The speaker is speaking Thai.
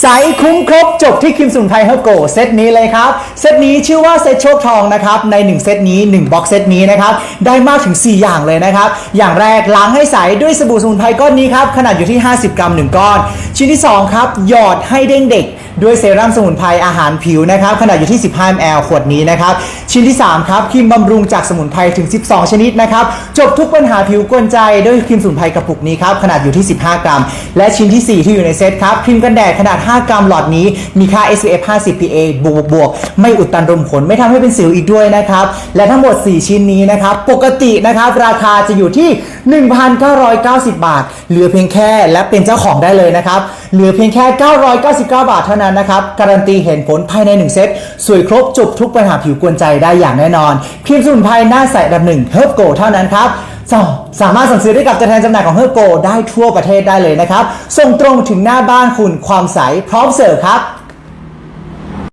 ใสคุ้มครบจบที่ครีมสมุนไพรเฮอร์โกเซตนี้เลยครับ เซตนี้ชื่อว่าเซตโชคทองนะครับ ใน 1 เซตนี้ 1บ็อกเซตนี้นะครับ ได้มากถึง 4 อย่างเลยนะครับ อย่างแรกล้างให้ใสด้วยสบู่สมุนไพรก้อนนี้ครับ ขนาดอยู่ที่ 50 กรัม 1 ก้อน ชิ้นที่ 2 ครับ หยอดให้เด้งเด็กด้วยเซรั่มสมุนไพรอาหารผิวนะครับขนาดอยู่ที่ 15 ml ขวดนี้นะครับ ชิ้นที่ 3 ครับครีมบำรุงจากสมุนไพรถึง 12 ชนิดนะครับ จบทุกปัญหาผิวกวนใจด้วยครีมสมุนไพรกระปุกนี้ครับขนาดอยู่ที่ 15 กรัม และชิ้นที่ 4 ที่อยู่ในเซตครับครีมกันแดดขนาด5 กรัมหลอดนี้มีค่า SPF 50 PA บวกบวกไม่อุดตันรมขนไม่ทำให้เป็นสิวอีกด้วยนะครับ และทั้งหมด 4 ชิ้นนี้นะครับ ปกตินะครับ ราคาจะอยู่ที่ 1,990 บาท เหลือเพียงแค่และเป็นเจ้าของได้เลยนะครับ เหลือเพียงแค่ 999 บาทเท่านั้นนะครับ การันตีเห็นผลภายใน 1 เซต สวยครบจบทุกปัญหาผิวกวนใจได้อย่างแน่นอนครีมสมุนไพรหน้าใสอันดับหนึ่งเฮิร์บโกเท่านั้นครับ สองสามารถสั่งซื้อได้กับตัวแทนจำหน่ายของเฮอร์โกได้ทั่วประเทศได้เลยนะครับ ส่งตรงถึงหน้าบ้านคุณความใสพร้อมเสิร์ฟครับ